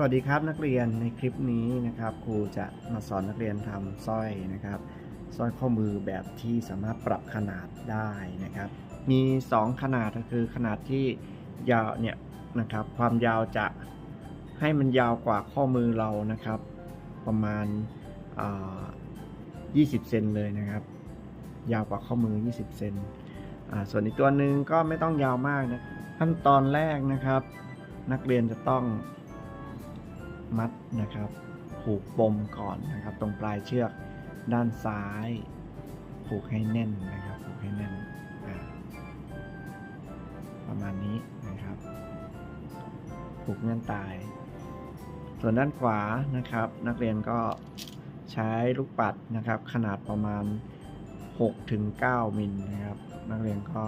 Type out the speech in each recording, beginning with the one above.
สวัสดีครับนักเรียนในคลิปนี้นะครับครูจะมาสอนนักเรียนทำสร้อยนะครับสร้อยข้อมือแบบที่สามารถปรับขนาดได้นะครับ มี 2 ขนาดก็คือขนาดที่ยาวเนี่ยนะครับ ความยาวจะให้มันยาวกว่าข้อมือเรานะครับ ประมาณอ่า20 เซนเลยนะครับ ยาวกว่าข้อมือ 20 เซนส่วนอีกตัวหนึ่งก็ไม่ต้องยาวมากนะขั้นตอนแรกนะครับ นักเรียนจะต้อง มัดนะครับผูกปมก่อนนะครับ ตรงปลายเชือกด้านซ้ายผูกให้แน่นนะครับผูกให้แน่นประมาณนี้นะครับผูกเงื่อนตาย ส่วนด้านขวานะครับ นักเรียนก็ใช้ลูกปัดนะครับ ขนาดประมาณ6ถึง9มิลนะครับ นักเรียนก็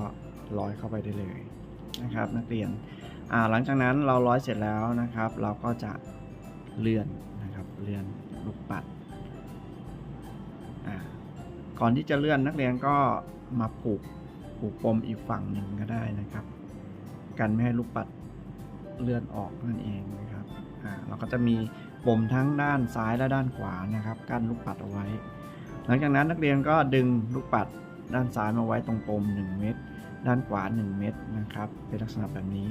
ร้อยเข้าไปได้เลยนะครับ นักเรียนหลังจากนั้นเราร้อยเสร็จแล้วนะครับ เราก็จะ เลื่อนนะครับเลื่อนลูกปัดอ่าก่อนที่จะเลื่อนนักเรียนก็มาผูกผูกปมอีกฝั่งหนึ่งก็ได้นะครับ กันไม่ให้ลูกปัดเลื่อนออกนั่นเองนะครับอ่าเราก็จะมีปมทั้งด้านซ้ายและด้านขวานะครับ กั้นลูกปัดเอาไว้ หลังจากนั้นนักเรียนก็ดึงลูกปัดด้านซ้ายมาไว้ตรงปม 1 เม็ดด้านขวา 1 เม็ดนะครับ เป็นลักษณะแบบนี้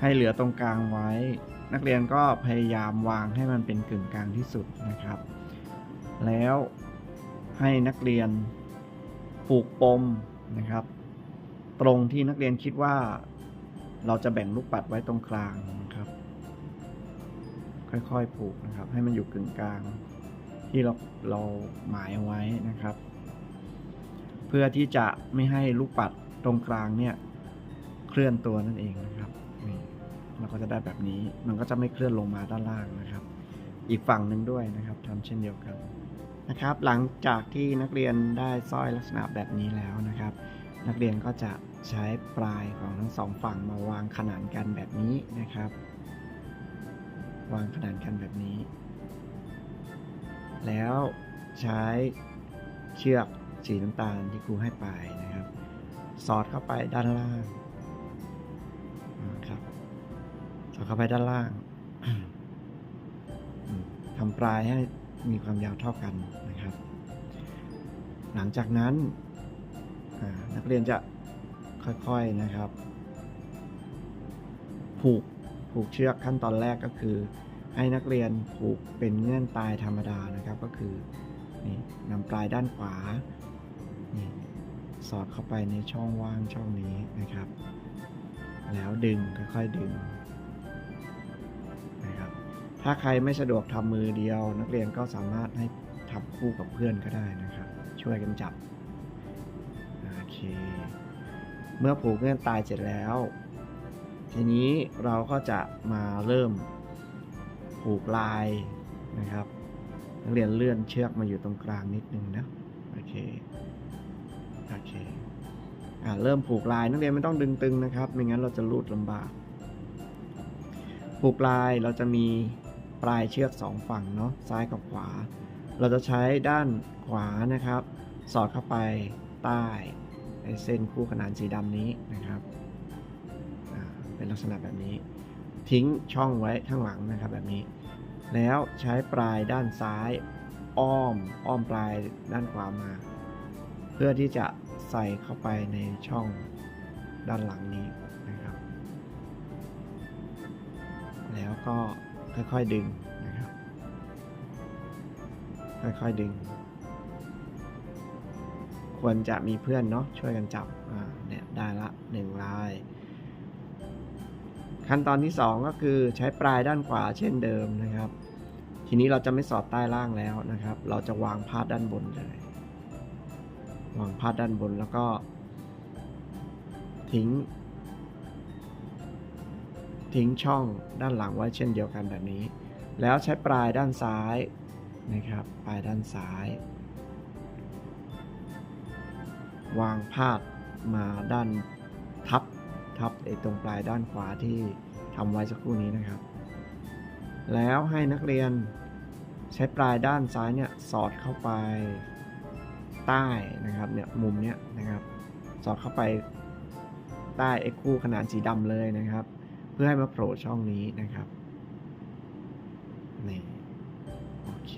ให้เหลือตรงกลางไว้ นักเรียนก็พยายามวางให้มันเป็นกึ่งกลางที่สุดนะครับ แล้วให้นักเรียนผูกปมนะครับ ตรงที่นักเรียนคิดว่าเราจะแบ่งลูกปัดไว้ตรงกลางนะครับ ค่อยๆผูกนะครับ ให้มันอยู่กึ่งกลาง ที่เราเราหมายเอาไว้นะครับ เพื่อที่จะไม่ให้ลูกปัดตรงกลางเนี่ยเคลื่อนตัวนั่นเองนะ เราก็จะได้แบบนี้ มันก็จะไม่เคลื่อนลงมาด้านล่างนะครับ อีกฝั่งหนึ่งด้วยนะครับทำเช่นเดียวกันนะครับ หลังจากที่นักเรียนได้สร้อยลักษณะแบบนี้แล้วนะครับ นักเรียนก็จะใช้ปลายของทั้งสองฝั่งมาวางขนานกันแบบนี้นะครับ วางขนานกันแบบนี้ แล้วใช้เชือกสีน้ำตาลที่ครูให้ไปนะครับ สอดเข้าไปด้านล่าง สอดเข้าไปด้านล่างทำปลายให้มีความยาวเท่ากันนะครับ หลังจากนั้นนักเรียนจะค่อยๆนะครับ ผูกผูกเชือกขั้นตอนแรกก็คือ ให้นักเรียนผูกเป็นเงื่อนตายธรรมดานะครับก็คือนี่นำปลายด้านขวานี่สอดเข้าไปในช่องว่างช่องนี้นะครับ แล้วดึงค่อยๆดึง ถ้าใครไม่สะดวกทำมือเดียว นักเรียนก็สามารถให้ทำคู่กับเพื่อนก็ได้นะครับ ช่วยกันจับโอเค เมื่อผูกเงื่อนตายเสร็จแล้ว ทีนี้เราก็จะมาเริ่มผูกลายนะครับ นักเรียนเลื่อนเชือกมาอยู่ตรงกลางนิดนึงนะโอเคโอเคอ่าเริ่มผูกลายนักเรียนไม่ต้องดึงตึงนะครับไม่งั้นเราจะรูดลำบากผูกลายเราจะมี ปลายเชือกสองฝั่งเนาะซ้ายกับขวา เราจะใช้ด้านขวานะครับ สอดเข้าไปใต้เส้นคู่ขนานสีดำนี้นะครับเป็นลักษณะแบบนี้ ทิ้งช่องไว้ข้างหลังนะครับแบบนี้ แล้วใช้ปลายด้านซ้ายอ้อมอ้อมปลายด้านขวามา เพื่อที่จะใส่เข้าไปในช่องด้านหลังนี้นะครับ แล้วก็ ค่อยๆดึงนะครับ ค่อยๆดึง ควรจะมีเพื่อนเนาะช่วยกันจับ อ่า เนี่ยได้ละหนึ่งลาย ขั้นตอนที่ 2 ก็คือใช้ปลายด้านขวาเช่นเดิมนะครับ ทีนี้เราจะไม่สอดใต้ล่างแล้วนะครับ เราจะวางพาดด้านบนเลยวางพาดด้านบนแล้วก็ทิ้ง ทิ้งช่องด้านหลังไว้เช่นเดียวกันแบบนี้ แล้วใช้ปลายด้านซ้ายนะครับ ปลายด้านซ้าย วางพาดมาด้านทับทับไอ้ตรงปลายด้านขวาที่ทำไว้สักครู่นี้นะครับ แล้วให้นักเรียนใช้ปลายด้านซ้ายเนี่ยสอดเข้าไปใต้นะครับเนี่ยมุมเนี้ยนะครับ สอดเข้าไปใต้ไอ้คู่ขนานสีดำเลยนะครับ เพื่อให้มาโผล่ช่องนี้นะครับนี่โอเค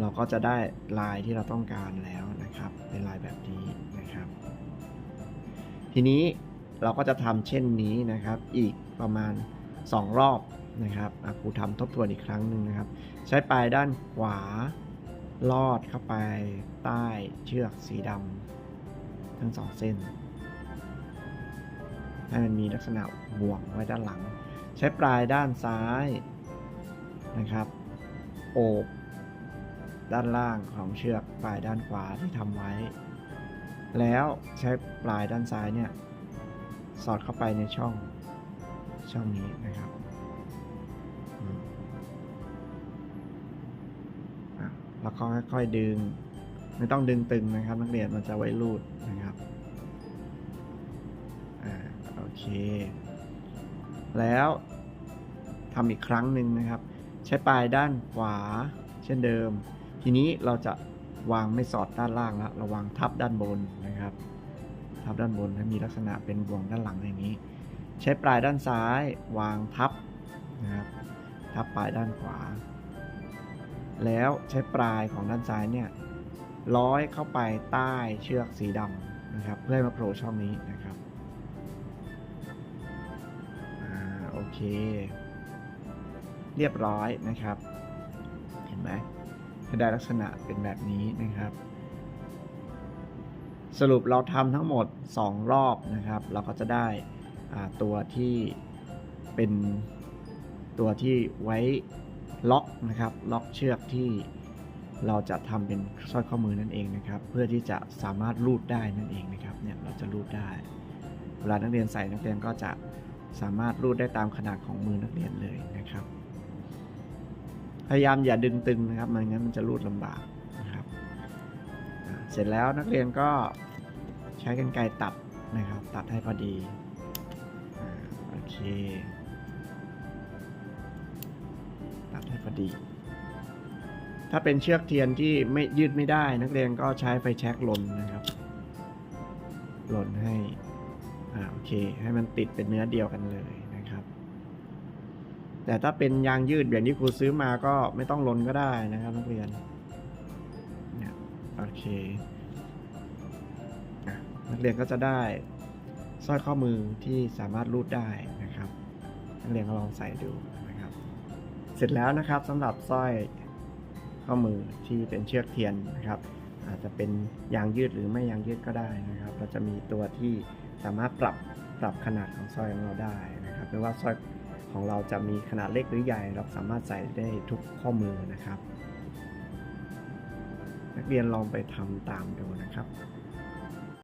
เราก็จะได้ลายที่เราต้องการแล้วนะครับ เป็นลายแบบนี้นะครับ ทีนี้เราก็จะทำเช่นนี้นะครับ อีกประมาณ 2 รอบนะครับครูทำทบทวนอีกครั้งหนึ่งนะครับ ใช้ปลายด้านขวาลอดเข้าไปใต้เชือกสีดำทั้งสองเส้น ให้มันมีลักษณะบ่วงไว้ด้านหลัง ใช้ปลายด้านซ้ายนะครับโอบด้านล่างของเชือกปลายด้านขวาที่ทำไว้ แล้วใช้ปลายด้านซ้ายเนี่ยสอดเข้าไปในช่องช่องนี้นะครับแล้วก็ค่อยๆดึง ไม่ต้องดึงตึงนะครับ นักเรียนมันจะไว้รูดนะครับ เค แล้วทำอีกครั้งหนึ่งนะครับ ใช้ปลายด้านขวา เช่นเดิม ทีนี้เราจะวางไม่สอดด้านล่างแล้วเราวางทับด้านบนนะครับ ทับด้านบนให้มีลักษณะเป็นบ่วงด้านหลังอย่างนี้ ใช้ปลายด้านซ้าย วางทับนะครับ ทับปลายด้านขวา แล้วใช้ปลายของด้านซ้ายเนี่ยร้อยเข้าไปใต้เชือกสีดำนะครับ เพื่อให้มาโผล่ช่องนี้นะครับ เคเรียบร้อยนะครับ เห็นไหมจะได้ลักษณะเป็นแบบนี้นะครับ สรุปเราทำทั้งหมด 2 รอบนะครับ เราก็จะได้ตัวที่เป็นตัวที่ไว้ล็อกนะครับ ล็อกเชือกที่เราจะทำเป็นสร้อยข้อมือนั่นเองนะครับ เพื่อที่จะสามารถรูดได้นั่นเองนะครับเนี่ยเราจะรูดได้ เวลานักเรียนใส่นักเรียนก็จะ สามารถรูดได้ตามขนาดของมือนักเรียนเลยนะครับ พยายามอย่าดึงตึงนะครับไม่งั้นมันจะรูดลำบากนะครับ เสร็จแล้วนักเรียนก็ใช้กรรไกรตัดนะครับ ตัดให้พอดีอโอเค ตัดให้พอดี ถ้าเป็นเชือกเทียนที่ไม่ยืดไม่ได้ นักเรียนก็ใช้ไฟแช็กลนนะครับลนให้ อ่าโอเค ให้มันติดเป็นเนื้อเดียวกันเลยนะครับ แต่ถ้าเป็นยางยืดอย่างที่ครูซื้อมาก็ไม่ต้องลนก็ได้นะครับนักเรียนเนี่ยโอเคนักเรียนก็จะได้สร้อยข้อมือที่สามารถรูดได้นะครับ นักเรียนก็ลองใส่ดูนะครับ เสร็จแล้วนะครับสำหรับสร้อยข้อมือที่เป็นเชือกเทียนนะครับ อาจจะเป็นยางยืดหรือไม่ยางยืดก็ได้นะครับ เราจะมีตัวที่สามารถปรับปรับขนาดของสร้อยของเราได้นะครับไม่ว่าสร้อยของเราจะมีขนาดเล็กหรือใหญ่ เราสามารถใส่ได้ทุกข้อมือนะครับ นักเรียนลองไปทำตามดูนะครับ